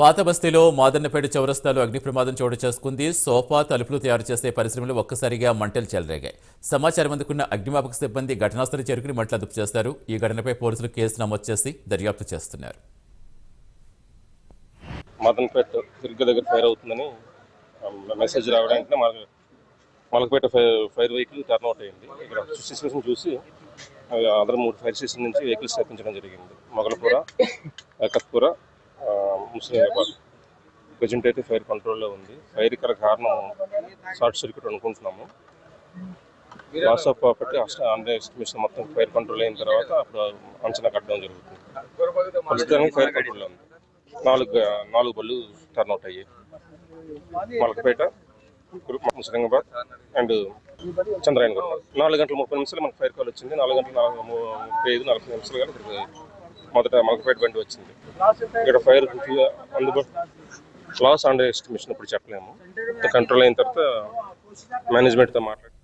పాత బస్తీలో మాదన్నపేట చౌరస్తాలో అగ్ని ప్రమాదం చోటు చేసుకుంది. సోఫా తలుపులు తయారు చేసే పరిశ్రమలో ఒక్కసారిగా మంటలు చెలరేగాయి. సమాచారం అందుకున్న అగ్నిమాపక సిబ్బంది ఘటనాస్థలం చేరుకుని మంటలు అదుపు చేస్తారు. ఈ ఘటనపై పోలీసులు కేసు నమోదు చేసి దర్యాప్తు చేస్తున్నారు. మదన్పేట దుర్గ దగ్గర ఫైర్ అవుతుందని మెసేజ్ రావడానికి మన Malakpet fire fire vehicle turn out అయింది. ఇక్కడ సిచ్యువేషన్ చూసి అదర్ మూడు ఫైర్ స్టేషన్ నుంచి వెహికల్స్ తెప్పించడం జరిగింది. మొగలపుర కత్పుర ముస్లింబాద్ ప్రజెంట్ అయితే ఫైర్ కంట్రోల్లో ఉంది. ఫైర్ ఇక్కడ కారణం షార్ట్ సర్క్యూట్ అనుకుంటున్నాము. Loss of property under estimation మొత్తం ఫైర్ కంట్రోల్ అయిన తర్వాత అప్పుడు అంచనా కట్టడం జరుగుతుంది. ప్రస్తుతానికి ఫైర్ కంట్రోల్లో ఉంది. నాలుగు నాలుగు బళ్ళు టర్న్ అవుట్ అయ్యాయి. మలకపేట సిరంగాబాద్ అండ్ చంద్రాయనగూడ నాలుగు గంటల ముప్పై నిమిషాలు మనకు ఫైర్ కాల్ వచ్చింది. నాలుగు గంటల నాలుగు ముప్పై ఐదు నలభై నిమిషాలు కానీ మొదట మలకపేట బండి వచ్చింది. ఇక్కడ ఫైర్ అందుబాటు లాస్ అండర్ ఎస్టిమేషన్ ఇప్పుడు చెప్పలేము. కంట్రోల్ అయిన తర్వాత మేనేజ్మెంట్తో మాట్లాడి